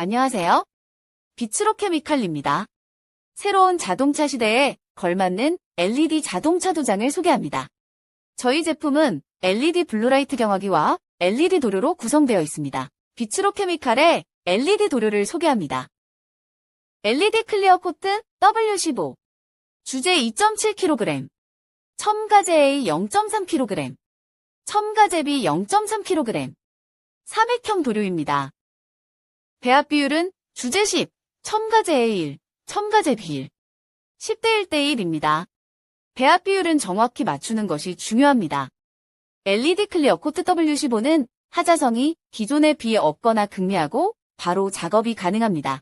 안녕하세요. 비츠로 케미칼입니다. 새로운 자동차 시대에 걸맞는 LED 자동차 도장을 소개합니다. 저희 제품은 LED 블루라이트 경화기와 LED 도료로 구성되어 있습니다. 비츠로 케미칼의 LED 도료를 소개합니다. LED 클리어 코트 W15 주제 2.7kg 첨가제 A 0.3kg 첨가제 B 0.3kg 3액형 도료입니다. 배합 비율은 주제 10, 첨가제 A1, 첨가제 B1 10대 1대 1입니다. 배합 비율은 정확히 맞추는 것이 중요합니다. LED 클리어 코트 W15는 하자성이 기존에 비해 없거나 극미하고 바로 작업이 가능합니다.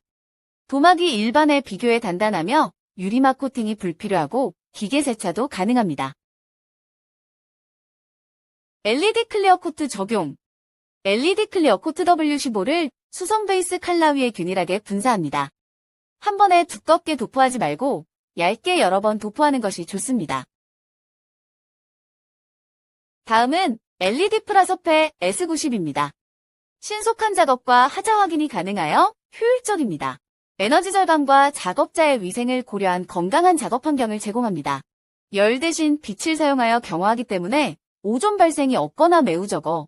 도막이 일반에 비교해 단단하며 유리막 코팅이 불필요하고 기계 세차도 가능합니다. LED 클리어 코트 적용 LED 클리어 코트 W15를 수성 베이스 칼라 위에 균일하게 분사합니다. 한 번에 두껍게 도포하지 말고 얇게 여러 번 도포하는 것이 좋습니다. 다음은 LED 프라서페 S90입니다. 신속한 작업과 하자 확인이 가능하여 효율적입니다. 에너지 절감과 작업자의 위생을 고려한 건강한 작업 환경을 제공합니다. 열 대신 빛을 사용하여 경화하기 때문에 오존 발생이 없거나 매우 적어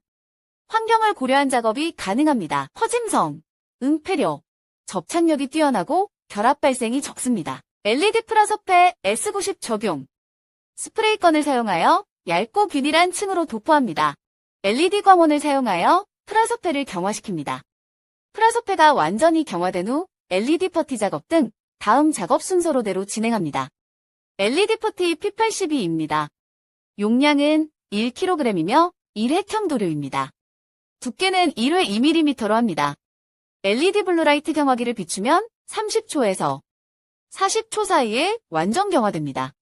환경을 고려한 작업이 가능합니다. 퍼짐성, 응폐력, 접착력이 뛰어나고 결합 발생이 적습니다. LED 프라서페 S90 적용 스프레이건을 사용하여 얇고 균일한 층으로 도포합니다. LED 광원을 사용하여 프라서페를 경화시킵니다. 프라서페가 완전히 경화된 후 LED 퍼티 작업 등 다음 작업 순서로대로 진행합니다. LED 퍼티 P82입니다. 용량은 1kg이며 1획형 도료입니다. 두께는 1회 2mm로 합니다. LED 블루라이트 경화기를 비추면 30초에서 40초 사이에 완전 경화됩니다.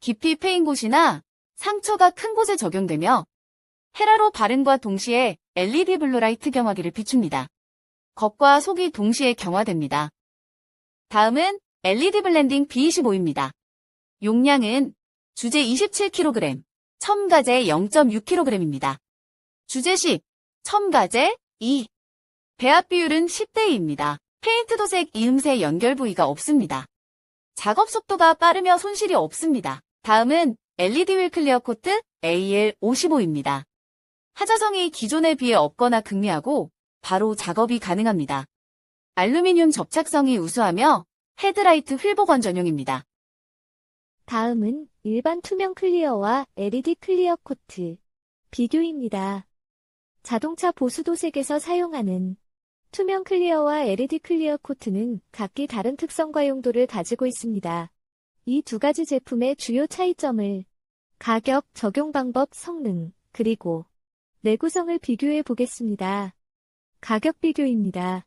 깊이 패인 곳이나 상처가 큰 곳에 적용되며 헤라로 바른과 동시에 LED 블루라이트 경화기를 비춥니다. 겉과 속이 동시에 경화됩니다. 다음은 LED 블렌딩 B25입니다. 용량은 주제 27kg, 첨가제 0.6kg입니다. 주제 10, 첨가제 2. 배합 비율은 10대 2입니다. 페인트 도색 이음새 연결 부위가 없습니다. 작업 속도가 빠르며 손실이 없습니다. 다음은 LED 휠 클리어 코트 AL55입니다. 하자성이 기존에 비해 없거나 극미하고 바로 작업이 가능합니다. 알루미늄 접착성이 우수하며 헤드라이트 휠 보관 전용입니다. 다음은 일반 투명 클리어와 LED 클리어 코트 비교입니다. 자동차 보수도색에서 사용하는 투명 클리어와 LED 클리어 코트는 각기 다른 특성과 용도를 가지고 있습니다. 이 두 가지 제품의 주요 차이점을 가격, 적용 방법, 성능, 그리고 내구성을 비교해 보겠습니다. 가격 비교입니다.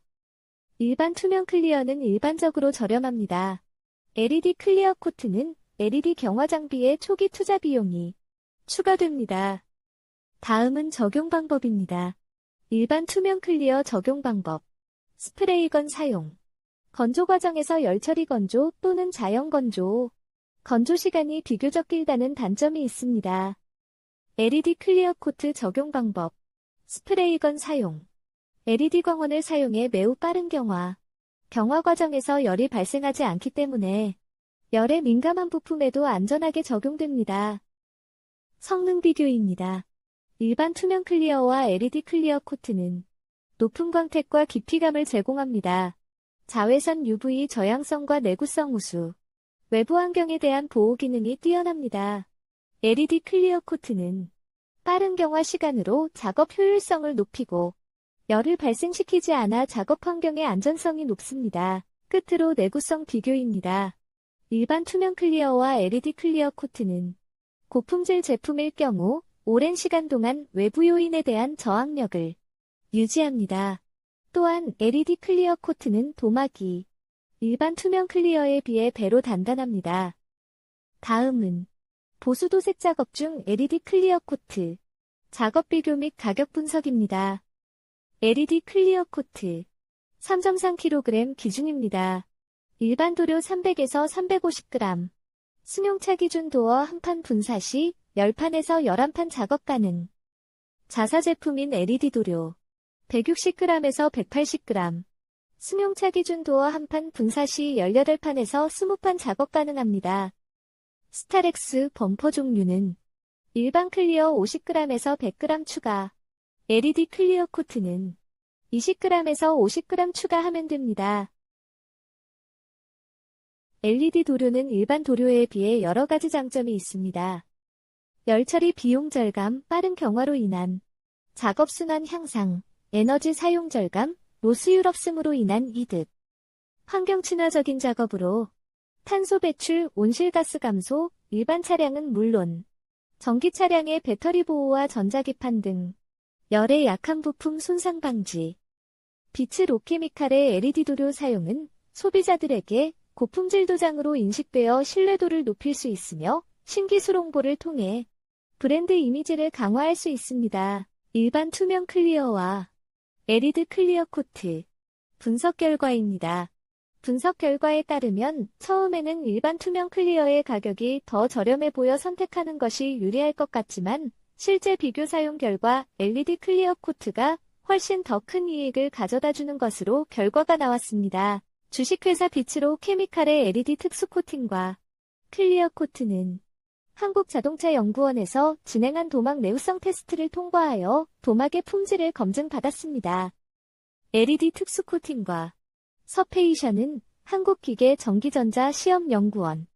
일반 투명 클리어는 일반적으로 저렴합니다. LED 클리어 코트는 LED 경화 장비의 초기 투자 비용이 추가됩니다. 다음은 적용 방법입니다. 일반 투명 클리어 적용 방법. 스프레이건 사용. 건조 과정에서 열처리 건조 또는 자연 건조. 건조 시간이 비교적 길다는 단점이 있습니다. LED 클리어 코트 적용 방법. 스프레이건 사용. LED 광원을 사용해 매우 빠른 경화. 경화 과정에서 열이 발생하지 않기 때문에 열에 민감한 부품에도 안전하게 적용됩니다. 성능 비교입니다. 일반 투명 클리어와 LED 클리어 코트는 높은 광택과 깊이감을 제공합니다. 자외선 UV 저항성과 내구성 우수, 외부 환경에 대한 보호 기능이 뛰어납니다. LED 클리어 코트는 빠른 경화 시간으로 작업 효율성을 높이고 열을 발생시키지 않아 작업 환경의 안전성이 높습니다. 끝으로 내구성 비교입니다. 일반 투명 클리어와 LED 클리어 코트는 고품질 제품일 경우 오랜 시간 동안 외부 요인에 대한 저항력을 유지합니다. 또한 LED 클리어 코트는 도막이 일반 투명 클리어에 비해 배로 단단합니다. 다음은 보수도색 작업 중 LED 클리어 코트 작업 비교 및 가격 분석입니다. LED 클리어 코트 3.3kg 기준입니다. 일반 도료 300에서 350g 승용차 기준 도어 한 판 분사 시 10판에서 11판 작업 가능. 자사 제품인 LED 도료 160g에서 180g. 승용차 기준 도어 한 판 분사 시 18판에서 20판 작업 가능합니다. 스타렉스 범퍼 종류는 일반 클리어 50g에서 100g 추가, LED 클리어 코트는 20g에서 50g 추가하면 됩니다. LED 도료는 일반 도료에 비해 여러 가지 장점이 있습니다. 열처리 비용 절감, 빠른 경화로 인한 작업 순환 향상, 에너지 사용 절감, 로스율 없음으로 인한 이득. 환경 친화적인 작업으로 탄소 배출, 온실가스 감소, 일반 차량은 물론 전기 차량의 배터리 보호와 전자기판 등 열에 약한 부품 손상 방지. 빛의 로케미칼의 LED 도료 사용은 소비자들에게 고품질 도장으로 인식되어 신뢰도를 높일 수 있으며 신기술 홍보를 통해 브랜드 이미지를 강화할 수 있습니다. 일반 투명 클리어와 LED 클리어 코트 분석 결과입니다. 분석 결과에 따르면 처음에는 일반 투명 클리어의 가격이 더 저렴해 보여 선택하는 것이 유리할 것 같지만 실제 비교 사용 결과 LED 클리어 코트가 훨씬 더 큰 이익을 가져다 주는 것으로 결과가 나왔습니다. 주식회사 비츠로 케미칼의 LED 특수 코팅과 클리어 코트는 한국자동차연구원에서 진행한 도막 내구성 테스트를 통과하여 도막의 품질을 검증받았습니다. LED 특수 코팅과 서페이션은 한국기계 전기전자 시험연구원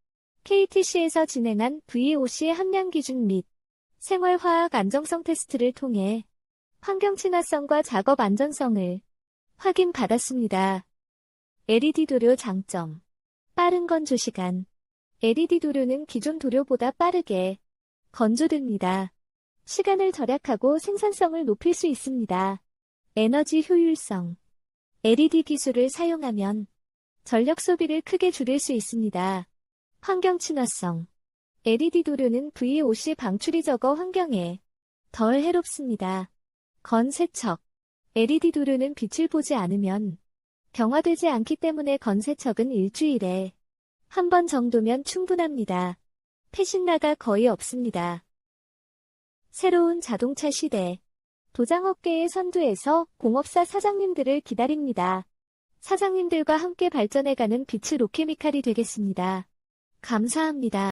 KTC에서 진행한 VOC 함량 기준 및 생활화학 안정성 테스트를 통해 환경 친화성과 작업 안전성을 확인받았습니다. LED 도료 장점 빠른 건조 시간 LED 도료는 기존 도료보다 빠르게 건조됩니다. 시간을 절약하고 생산성을 높일 수 있습니다. 에너지 효율성 LED 기술을 사용하면 전력 소비를 크게 줄일 수 있습니다. 환경 친화성 LED 도료는 VOC 방출이 적어 환경에 덜 해롭습니다. 건 세척 LED 도료는 빛을 보지 않으면 경화되지 않기 때문에 건 세척은 일주일에 한 번 정도면 충분합니다. 패신나가 거의 없습니다. 새로운 자동차 시대 도장업계의 선두에서 공업사 사장님들을 기다립니다. 사장님들과 함께 발전해가는 빛의 로케미칼이 되겠습니다. 감사합니다.